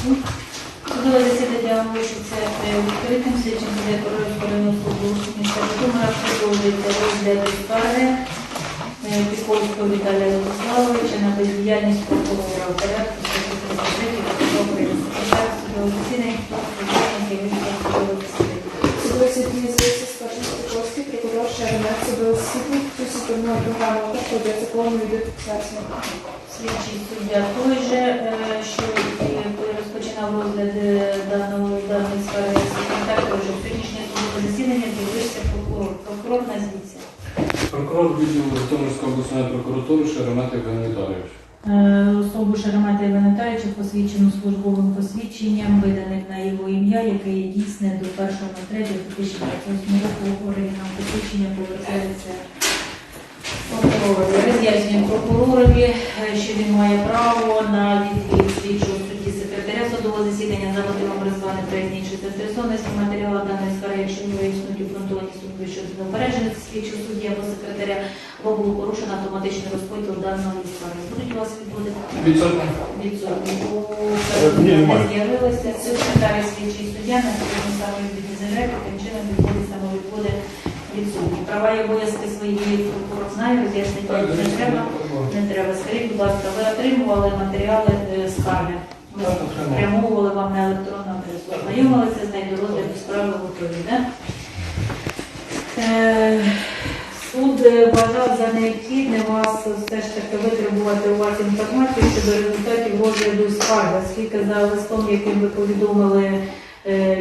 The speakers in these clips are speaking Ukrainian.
Судове засідання оголошується відкритим слідчим директором районного суду міста Житомира продовжується розгляд скарги е, Піковського Віталія Владиславовича на бездіяльність прокурора у порядку статті 33 України. Секретар судового засідання Піковського засідання. Судове засідання з'явився скаржник прокурор Шеремет, судове засідання, плюс одного програма, яка ведеться. Слідчий суддя той же, е, що і розпочинав розгляд даного даної скарги секретар, той же сьогоднішнє судове засідання з'явився прокурор. Прокурор назвіться. Прокурор відділу Житомирської обласної прокуратури Шеремет Євген Віталійович. Е, Особу Шарамата Івана Тарича посвідчену службовим посвідченням, виданих на його ім'я, яке є дійсне до 1.03.2028 року. Оригінал посвідчення повертається прокуророві. Роз'яснюємо прокуророві, е, що він має право на відвід слідчого судді засідання за мотивом іншої заінтересованості матеріалу даної скарги, якщо не існують обґрунтовані сумніви щодо неупередженості слідчого судді або секретаря, або було порушено автоматичний розподіл даної скарги. Будуть у вас відводити? Відсотні. Е, ні, немає. з'явилося секретар слідчий суддя на сьогодні самовідвідні заявляють, таким чином відводить самовідводи відсутні. Права і обов'язки свої прокурор знає, роз'яснення не треба. Не треба. Скажіть, будь ласка, ви отримували матеріали е, скарги? Ми спрямовували вам на електронну адресу. Знайомилися з нею розгляду справи готові? Е, Суд вважав за необхідне вас все ж таки витребувати у вас інформацію щодо результатів розгляду скарги, оскільки за листом, яким ви повідомили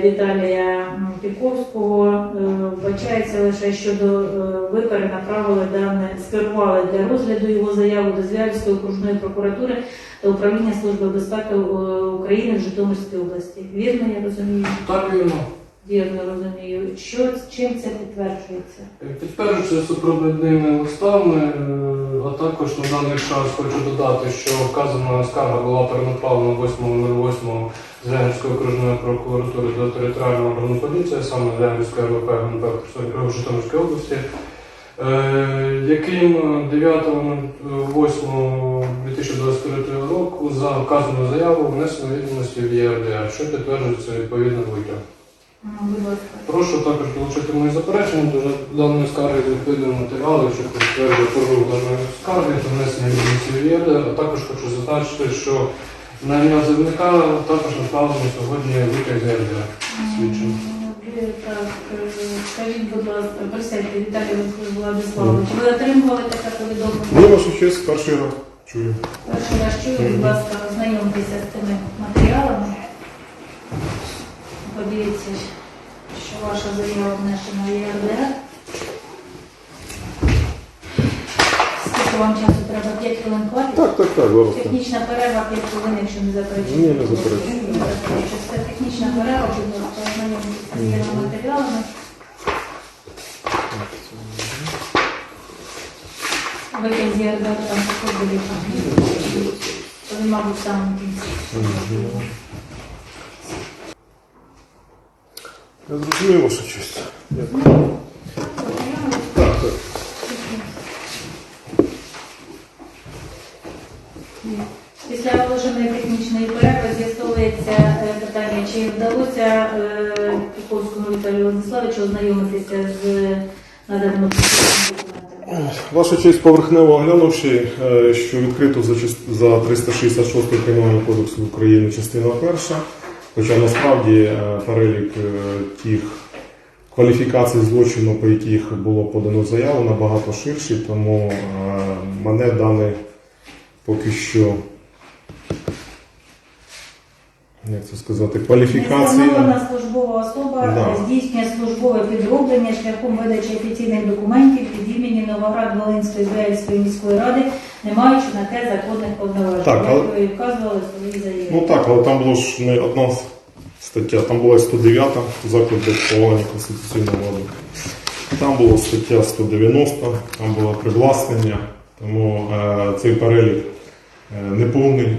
Віталія Піковського, е, вбачається лише щодо е, ви перенаправили дане, скерували для розгляду його заяву до Звягільської окружної прокуратури та управління Служби безпеки е, України в Житомирській області. Вірно, я розумію? Так вірно. Вірно розумію. Що чим це підтверджується? Підтверджується супровідними листами, е, а також на даний час хочу додати, що вказана скарга була перенаправлена 8.08 Звягельської окружної прокуратури до територіального органу поліції, саме Звягельської РВП ГНП в Житомирській області, е, яким 9.08.2023 року за вказану заяву внесено відомості в ЄРДР, що підтверджується відповідно витяг. Ласка. Прошу також долучити мої заперечення до даної скарги відповідні матеріали, що підтверджує порог даної скарги та внесення відомості в ЄРДР. А також хочу зазначити, що на ім'я заявника також направлено сьогодні витяг з ЄРДР. Так, е, скажіть, будь ласка, присядьте, Віталій Владиславович, ви отримували таке повідомлення? Ну, ваша честь, перший раз чую. Перший раз чую, будь ласка, ознайомтеся з тими матеріалами. Подивіться, що ваша заява внесена в ЄРДР. Вам часу треба? 5 хвилин хватить? Так, так, так, зараз. Технічна перерва 5 хвилин, якщо не заперечуєте. Ні, не заперечую. Заперечую. Це технічна перерва, ласка, ознайомтеся з цими матеріалами. Витяг з там також. То він, мабуть, в самому кінці. Я зрозумів, ваша честь. Дякую. Вдалося е, Піковському Віталію Владиславовичу ознайомитися з наданими документами. Ваша честь, поверхнево оглянувши, е, що відкрито за, 366 Кримінального кодексу України частина перша, хоча насправді е, перелік тих кваліфікацій злочину, по яких було подано заяву, набагато ширший, тому мене дане поки що. Як це сказати, кваліфікація. Невстановлена службова особа Да. здійснює службове підроблення шляхом видачі офіційних документів від імені Новоград Волинської Звягільської міської ради, не маючи на те законних повноважень. Так, але- ви вказували в своїй заяві. Ну так, але там було ж не одна стаття, там була і 109 заклик до повагання конституційного ладу. Там була стаття 190, там було привласнення, тому е, цей перелік е, неповний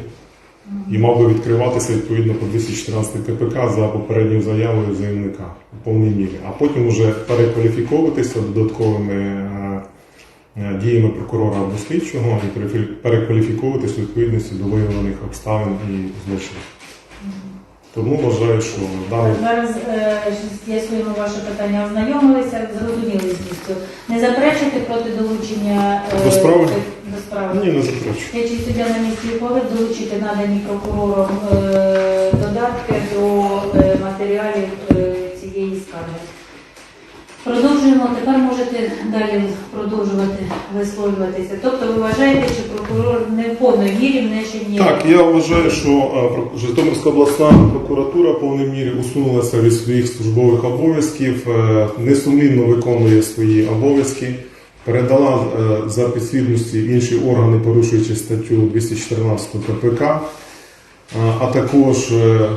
і мав би відкриватися відповідно по 214 КПК за попередньою заявою заявника у повній мірі, а потім вже перекваліфіковуватися додатковими е, е, діями прокурора або слідчого і перекваліфіковуватися у відповідності до виявлених обставин і злочинів. Тому вважаю, що даний Зараз е, з'ясуємо ваше питання. Ознайомилися, зрозуміли змісту. Не заперечуєте проти долучення е, До справи? Справи? ні, не заперечую. Слідчий суддя на місці ухвалив долучити надані прокурором е, додатки до е, матеріалів е, цієї скарги. Продовжуємо. Тепер можете далі продовжувати висловлюватися. Тобто ви вважаєте, що прокурор не в повній мірі внесені Так, я вважаю, що е, Житомирська обласна прокуратура в повній мірі усунулася від своїх службових обов'язків, е, несумлінно виконує свої обов'язки, передала е, за підслідності інші органи, порушуючи статтю 214 КПК, е, а також е,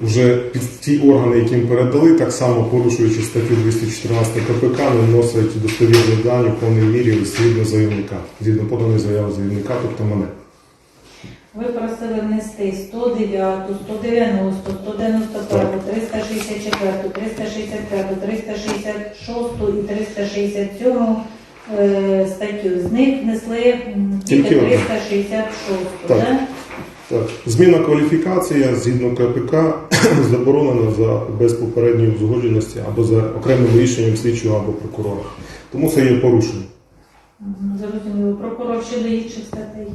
вже під ті органи, яким передали, так само порушуючи статтю 214 КПК, не вносять достовірні дані в повній мірі згідно заявника, згідно поданої заяви заявника, тобто мене. Ви просили внести 109, 190, 191, 364, 365, 366 і 367 е, статтю. З них внесли м, тільки Тільки одну. 366. Так. да? Так, зміна кваліфікації згідно КПК заборонена за без попередньої узгодженості або за окремим рішенням слідчого або прокурора. Тому це є порушення. Мгм, Зрозуміло. Прокурор щодо інших статей.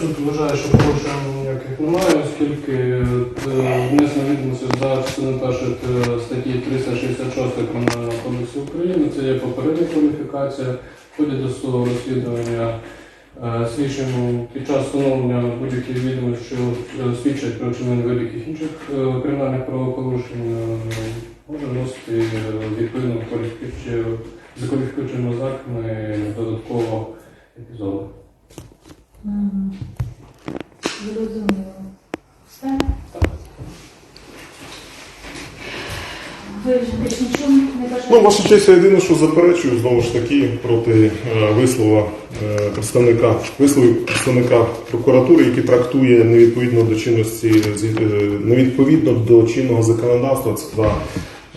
Суд вважає, що порушень ніяких немає, оскільки внесено відомості за частиною першої е, статті 366 Кримінального кодексу України. Це є попередня кваліфікація. В ході досудового розслідування е, під час встановлення будь-яких відомостей, що е, свідчать про вчинення будь-яких інших кримінальних правопорушень, може вносити відповідно кваліфікацію за кваліфікуючими ознаками додаткового епізоду. Мгм. Зрозуміло. Все? Ви ж більш нічого не бажаєте? Ну, ваша честь, я єдине, що заперечую знову ж таки проти е, вислова е, представника висловів представника прокуратури, який трактує невідповідно до чинності зі- е, невідповідно до чинного законодавства та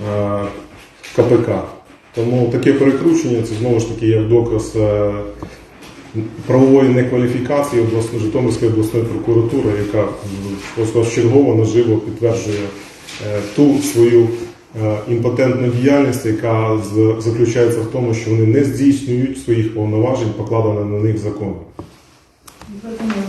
е, КПК. Тому таке перекручення це знову ж таки як доказ е, правової некваліфікації обласної Житомирської обласної прокуратури, яка чергово наживо підтверджує е, ту свою е, імпотентну діяльність, яка заключається в тому, що вони не здійснюють своїх повноважень, покладених на них законом. Зрозуміло.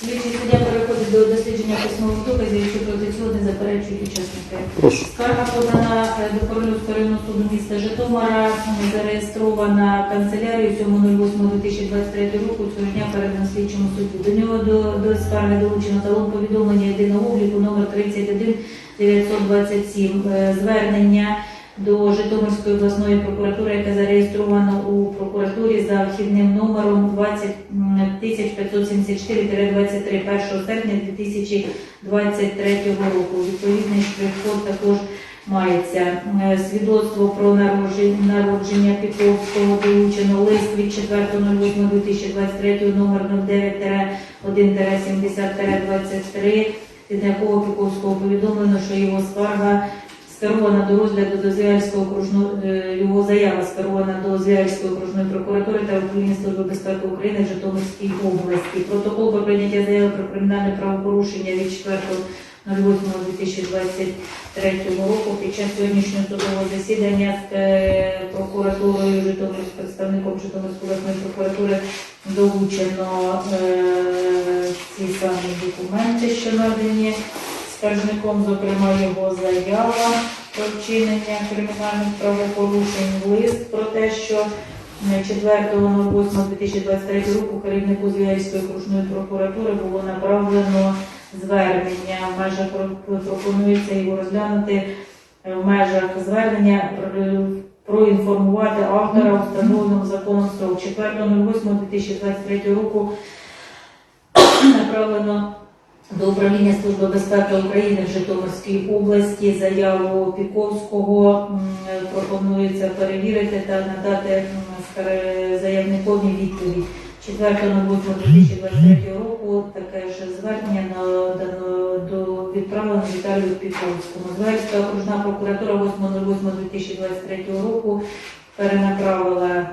Слідчий суддя переходить до дослідження письмових доказів, якщо проти цього не заперечують учасники. Прошу. Скарга подана е, до Королівського районного суду міста Житомира, м, зареєстрована канцелярією 7.08.2023 року. Цього дня передано слідчому суду. До нього до, до скарги долучено талон повідомлення єдиного обліку номер 31 927. Е, Звернення до Житомирської обласної прокуратури, яке зареєстровано у прокуратурі за вхідним номером 20574-23 1 серпня 2023 року. Відповідний штрих-код також мається. Е, Свідоцтво про народження, Піковського долучено лист від 4.08.2023 номер 09-1-70-23 від якого Піковського повідомлено, що його скарга скерована до розгляду до Звяльського окружного е, його заява скерована до Звяльської окружної прокуратури та управління служби безпеки України в Житомирській області. Протокол про прийняття заяви про кримінальне правопорушення від 4.08.2023 року під час сьогоднішнього судового засідання з е, прокуратурою Житомир представником Житомирської обласної прокуратури долучено е, ці самі документи, що надані скаржником, зокрема його заява про вчинення кримінальних правопорушень, лист про те, що е, 4.08.2023 року керівнику Звіяльської окружної прокуратури було направлено звернення. В межах пропонується його розглянути е, в межах звернення е, проінформувати автора у встановленому законом строк. 4.08.2023 року направлено до управління Служби безпеки України в Житомирській області заяву Піковського пропонується перевірити та надати заявникові відповідь. 4.08.2023 року таке ж звернення надано до відправлено Віталію Піковському. Звельська окружна прокуратура 8.08.2023 року перенаправила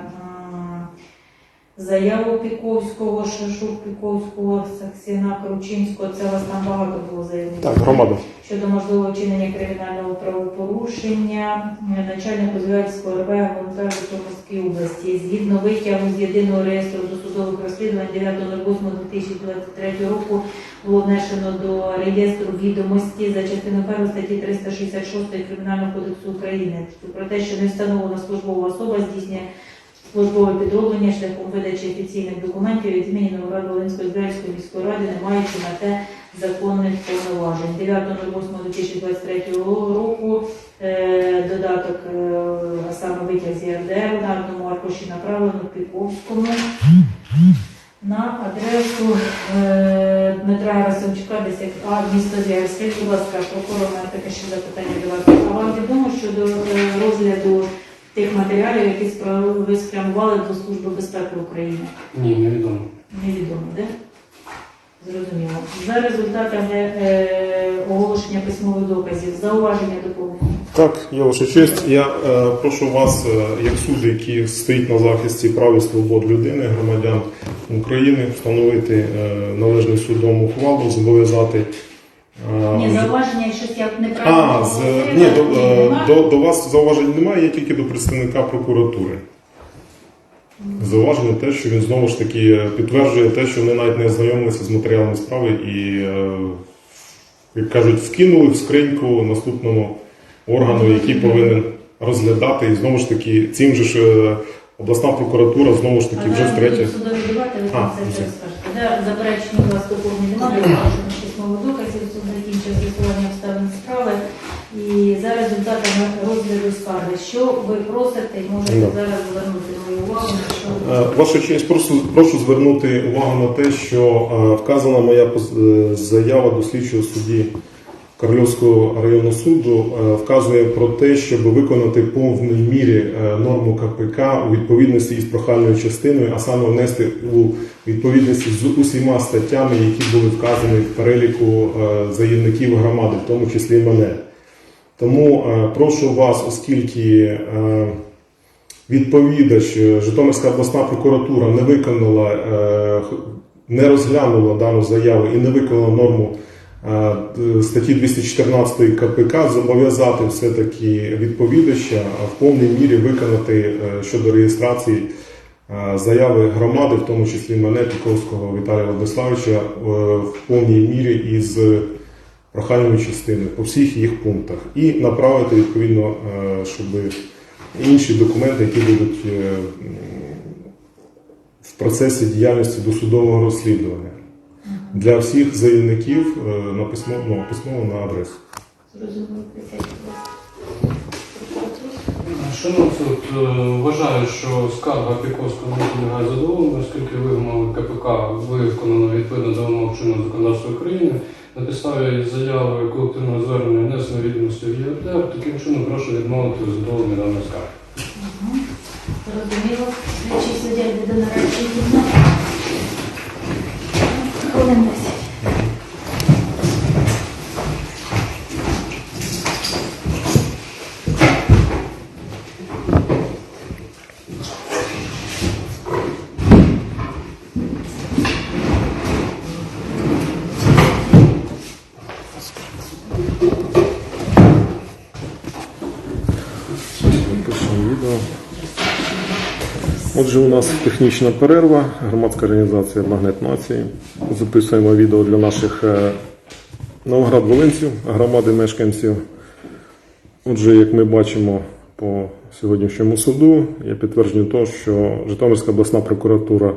заяву Піковського, Шашук, Піковського, Саксіна, Кручинського. Це у вас там багато було заявників. Так, громада. щодо можливого вчинення кримінального правопорушення начальнику Зв'язського РВ ГУНТ Житомирській області. Згідно витягу з єдиного реєстру досудових розслідувань 9.08.2023 року було внесено до реєстру відомості за частиною 1 статті 366 Кримінального кодексу України про те, що не встановлена службова особа здійснює службове підроблення шляхом видачі офіційних документів від імені Новоград-Волинської Збірської міської ради, не маючи на те законних повноважень. 9.08.2023 року е, додаток, е, а саме витяг з ЄРДР на одному аркуші направлено Піковському на адресу е, Дмитра Расимчука, 10А, місто. Скажіть, будь ласка, прокурор, мене таке ще запитання до вас. А вам відомо щодо е, розгляду тих матеріалів, які ви спрямували до Служби безпеки України? Ні, невідомо. Невідомо, де? Зрозуміло. За результатами е, оголошення письмових доказів, зауваження доповнення. Так, я ваша честь. Я е, прошу вас, е, як суд, який стоїть на захисті прав і свобод людини, громадян України, встановити е, належний судом ухвалу, зобов'язати. Е, Ні, зауваження, щось я неправильно А, з, ні, до, е, до, до вас зауважень немає, є тільки до представника прокуратури. Зауваження те, що він знову ж таки підтверджує те, що вони навіть не ознайомилися з матеріалами справи і, е, як кажуть, вкинули в скриньку наступному органу, який повинен розглядати. І знову ж таки, цим же ж е, обласна прокуратура знову ж таки вже втретє. судові дебати, ви це скажете. Заперечення у вас доповнення немає, доказів, суд закінчив з'ясування обставин справи. І за результатами розгляду скарги, що ви просите, і можете Да. зараз звернути мою увагу на що Е, Ваша честь, просто прошу звернути увагу на те, що е, вказана моя поз- е, заява до слідчого судді Карлівського районного суду вказує про те, щоб виконати повній мірі норму КПК у відповідності із прохальною частиною, а саме внести у відповідності з усіма статтями, які були вказані в переліку заявників громади, в тому числі мене. Тому е, прошу вас, оскільки е, відповідач е, Житомирська обласна прокуратура не виконала, не розглянула дану заяву і не виконала норму статті 214 КПК, зобов'язати все-таки відповідача в повній мірі виконати щодо реєстрації заяви громади, в тому числі мене, Піковського Віталія Владиславовича, в повній мірі із прохальною частиною по всіх їх пунктах і направити відповідно, е, щоб інші документи, які будуть е, в процесі діяльності досудового розслідування для всіх заявників е, на письмо, ну, письмово на адресу. Шановний суд, вважаю, що скарга Піковського не підлягає задоволенню, оскільки вимоги КПК виконано відповідно до вимог чинного законодавства України. На підставі заяви колективного звернення внесено відомості в ЄРД, таким чином прошу відмовити у задоволенні даної скарги. Розуміло, чи суддя йде до нарадчої кімнати. Хвилин 10. Пишемо відео. Отже, у нас технічна перерва, громадська організація Магнет Нації. Записуємо відео для наших е, Новоград-Волинців, громади мешканців. Отже, як ми бачимо по сьогоднішньому суду, є підтвердження того, що Житомирська обласна прокуратура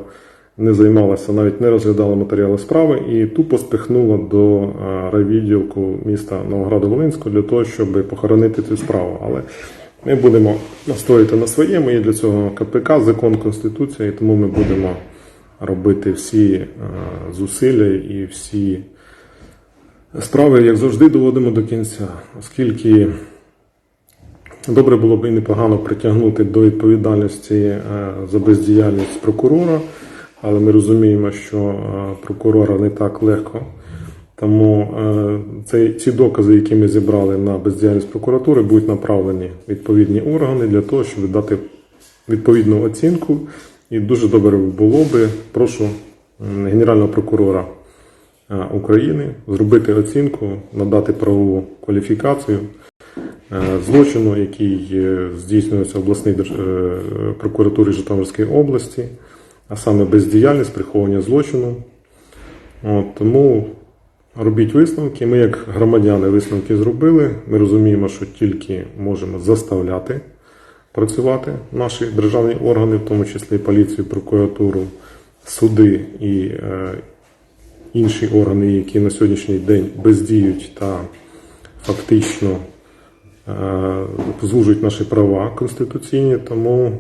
не займалася, навіть не розглядала матеріали справи і тупо спихнула до е, райвідділку міста Новограду-Волинського для того, щоб похоронити цю справу. Але ми будемо настояти на своєму, і для цього КПК, закон Конституція, і тому ми будемо робити всі е, зусилля і всі справи, як завжди, доводимо до кінця, оскільки добре було б і непогано притягнути до відповідальності е, за бездіяльність прокурора, але ми розуміємо, що е, прокурора не так легко. Тому е, це, ці докази, які ми зібрали на бездіяльність прокуратури, будуть направлені в відповідні органи для того, щоб дати відповідну оцінку І дуже добре було би, прошу Генерального прокурора е, України зробити оцінку, надати правову кваліфікацію е, злочину, який здійснюється в обласній прокуратурі Житомирської області, а саме бездіяльність, приховування злочину. От, тому робіть висновки. Ми, як громадяни, висновки зробили. Ми розуміємо, що тільки можемо заставляти працювати наші державні органи, в тому числі поліцію, прокуратуру, суди і е, інші органи, які на сьогоднішній день бездіють та фактично е, звужують наші права конституційні. Тому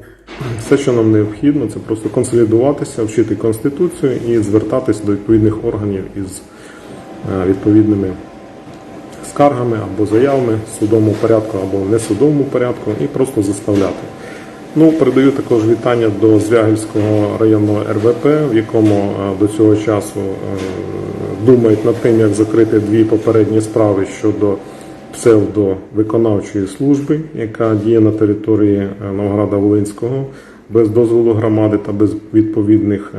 все, що нам необхідно, це просто консолідуватися, вчити конституцію і звертатись до відповідних органів із відповідними скаргами або заявами в судовому порядку або в несудовому порядку і просто заставляти. Ну, передаю також вітання до Звягельського районного РВП, в якому е, до цього часу е, думають над тим, як закрити дві попередні справи щодо псевдовиконавчої служби, яка діє на території е, Новограда Волинського без дозволу громади та без відповідних е,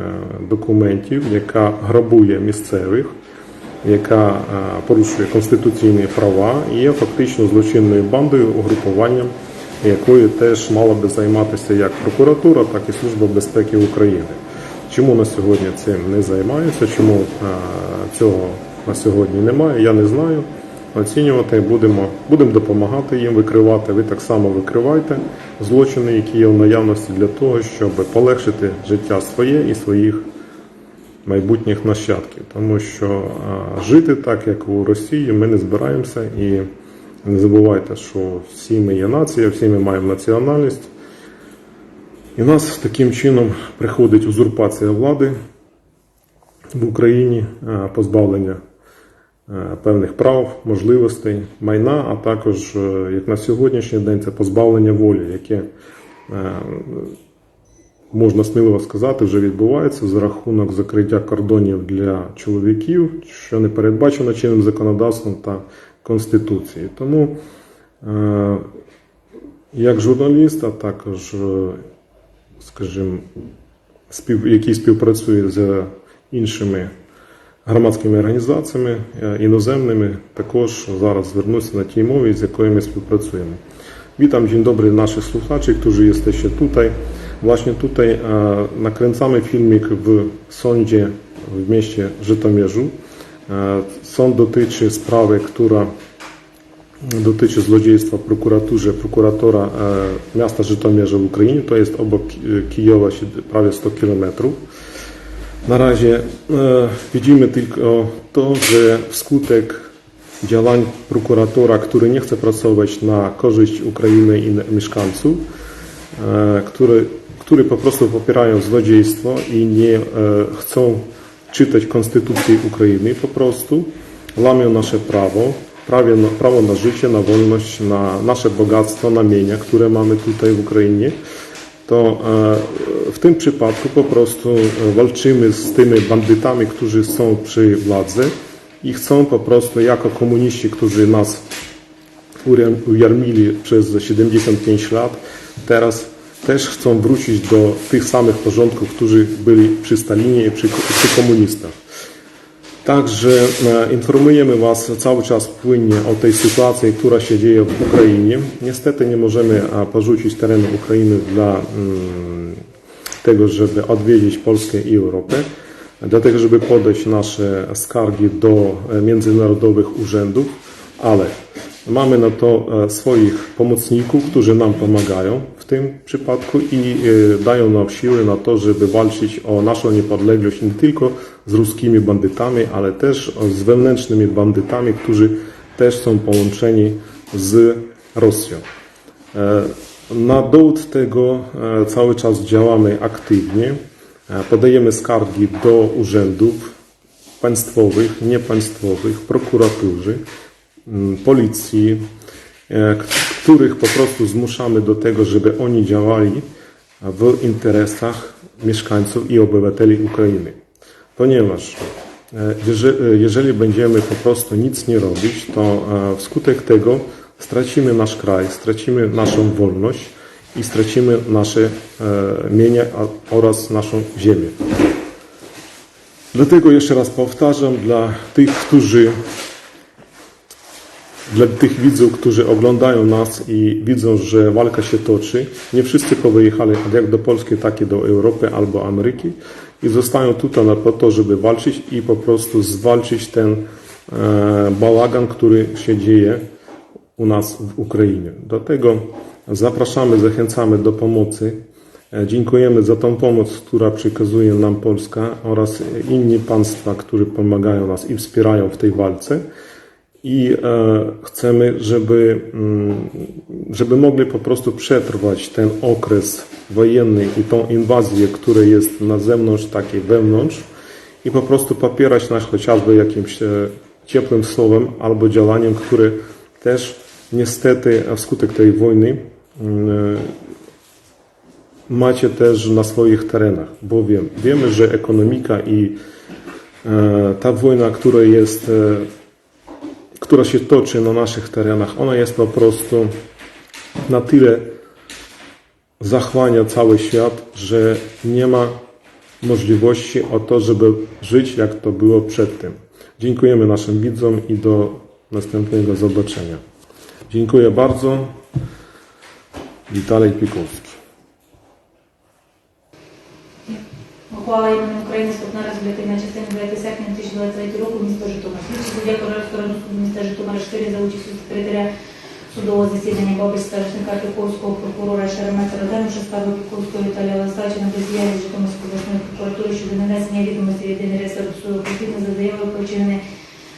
документів, яка грабує місцевих яка е, порушує конституційні права є фактично злочинною бандою, угрупуванням, якою теж мала би займатися як прокуратура, так і Служба безпеки України. Чому на сьогодні цим не займаються? Чому е, цього на сьогодні немає? Я не знаю. Оцінювати будемо, будемо допомагати їм викривати. Ви так само викривайте злочини, які є в наявності для того, щоб полегшити життя своє і своїх майбутніх нащадків, тому що жити так, як у Росії, ми не збираємося. І не забувайте, що всі ми є нація, всі ми маємо національність. І в нас таким чином приходить узурпація влади в Україні, позбавлення певних прав, можливостей, майна, а також, е, як на сьогоднішній день, це позбавлення волі, яке е, можна сміливо сказати, вже відбувається за рахунок закриття кордонів для чоловіків, що не передбачено чинним законодавством та Конституцією. Тому, е, як журналіст, а також, е, скажімо, спів, який співпрацює з іншими громадськими організаціями е, іноземними, також зараз звернуся на тій mowі, з якою ми spівpracujemy. Witam, dzień dobry naszych słuchaczy, którzy jesteście tutaj. Właśnie tutaj e, nakręcamy filmik w sądzie w mieście Żytomierzu. E, Sąd dotyczy sprawy, która dotyczy złodziejstwa w prokuraturze prokuratora e, miasta Żytomierza w Ukrainie. To jest obok Kijowa prawie 100 kilometrów. Na razie widzimy tylko to, że wskutek działań prokuratora, który nie chce pracować na korzyść Ukrainy i mieszkańców, który, który po prostu popierają złodziejstwo i nie e, chcą czytać konstytucji Ukrainy po prostu, łamią nasze prawo, prawie na, prawo na życie, na wolność, na nasze bogactwo, na mienia, które mamy tutaj w Ukrainie, to e, w tym przypadku po prostu e, walczymy z tymi bandytami, którzy są przy władzy i chcą po prostu jako komuniści, którzy nas uja- ujarmili przez 75 lat, teraz też chcą wrócić do tych samych porządków, którzy byli przy Stalinie i przy, przy komunistach. Także e, informujemy Was cały czas płynnie o tej sytuacji, która się dzieje w Ukrainie. Niestety nie możemy porzucić terenu Ukrainy dla mm, tego, żeby odwiedzić Polskę i Europę, dlatego żeby podać nasze skargi do e, międzynarodowych urzędów, ale mamy na to e, swoich pomocników, którzy nam pomagają w tym przypadku i e, dają nam siły na to, żeby walczyć o naszą niepodległość nie tylko z ruskimi bandytami, ale też z wewnętrznymi bandytami, którzy też są połączeni z Rosją. E, Na dowód tego cały czas działamy aktywnie. Podajemy skargi do urzędów państwowych, niepaństwowych, prokuratury, mm, policji, e, których po prostu zmuszamy do tego, żeby oni działali w interesach mieszkańców i obywateli Ukrainy. Ponieważ e, jeżeli, jeżeli będziemy po prostu nic nie robić, to e, wskutek tego stracimy nasz kraj, stracimy naszą wolność i stracimy nasze e, mienie oraz naszą ziemię. Dlatego jeszcze raz powtarzam, dla tych, którzy dla tych widzów, którzy oglądają nas i widzą, że walka się toczy, nie wszyscy powyjechali jak do Polski, tak i do Europy albo Ameryki i zostają tutaj po to, żeby walczyć i po prostu zwalczyć ten e, bałagan, który się dzieje u nas w Ukrainie. Dlatego zapraszamy, zachęcamy do pomocy. E, Dziękujemy za tą pomoc, która przekazuje nam Polska oraz inni państwa, które pomagają nas i wspierają w tej walce i e, chcemy, żeby, mm, żeby mogli po prostu przetrwać ten okres wojenny i tą inwazję, która jest na zewnątrz, tak i wewnątrz i po prostu popierać nas chociażby jakimś e, ciepłym słowem albo działaniem, które też niestety wskutek tej wojny mm, macie też na swoich terenach, bowiem wiemy, że ekonomika i e, ta wojna, która jest e, która się toczy na naszych terenach, ona jest po prostu na tyle zachłania cały świat, że nie ma możliwości o to, żeby żyć jak to było przedtem. Dziękujemy naszym widzom i do następnego zobaczenia. Dziękuję bardzo. Witalej Pikulski. Ухвала імені України складна резолютивна частина 9 серпня 2023 року місто Житомир. Слідчі суддя Королевського суду міста Житомира 4 за участю секретаря судового засідання Бабич старшника Піковського прокурора Шеремета розглянувши скаргу Піковського Віталія Олександровича на бездіяльність Житомирської обласної прокуратури щодо нанесення відомості єдиний реєстр суду відповідно за заявою про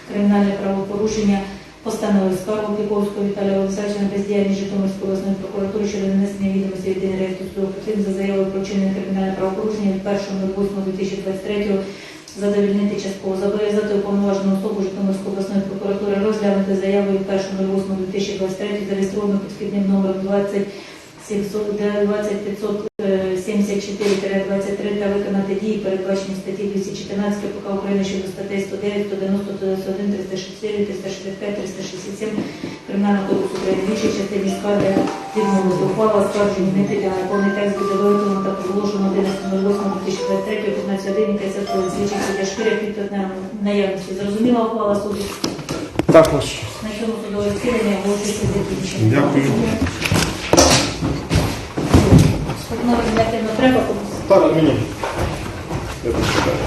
кримінальне правопорушення постанови скаргу Піковського Віталія Олександровича на бездіяльність Житомирської обласної прокуратури щодо нанесення відомості в єдиний реєстр суду відповідно за заявою про вчинене кримінальне правопорушення від 1.08.2023 задовільнити частково. Зобов'язати уповноважену особу Житомирської обласної прокуратури розглянути заяву від 1.08.2023 зареєстровану під номером 20 20574-23 та виконати дії, передбачені в статті 214 КПК України щодо статей 109, 190, 191, 364, 365, 367 Кримінального кодексу України в іншій частині скарги відмовити ухвала не підлягає повний текст буде виготовлено та проголошено 11.08.2023 о 15 годині 50 хвилин суддя на наявності. Зрозуміла ухвала суду? Також На цьому судове засідання оголошується закінченим. Дякую. Треба, тому Так, мені. Я почитаю.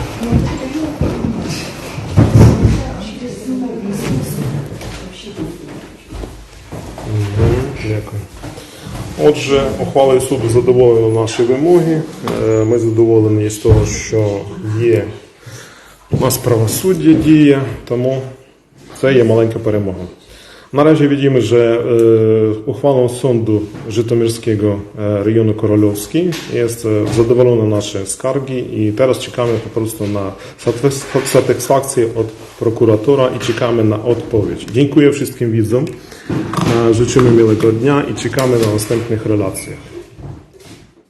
Дякую. Отже, ухвалою суду задоволено наші вимоги. Е, Ми задоволені з того, що є у нас правосуддя діє, тому це є маленька перемога. Narazie widzimy, że e, uchwałą Sądu Żytomierskiego e, Rejonu Korolowski jest e, zadowolone nasze skargi i teraz czekamy po prostu na satys- satysfakcję od prokuratora i czekamy na odpowiedź. Dziękuję wszystkim widzom, życzymy miłego dnia i czekamy na następnych relacjach.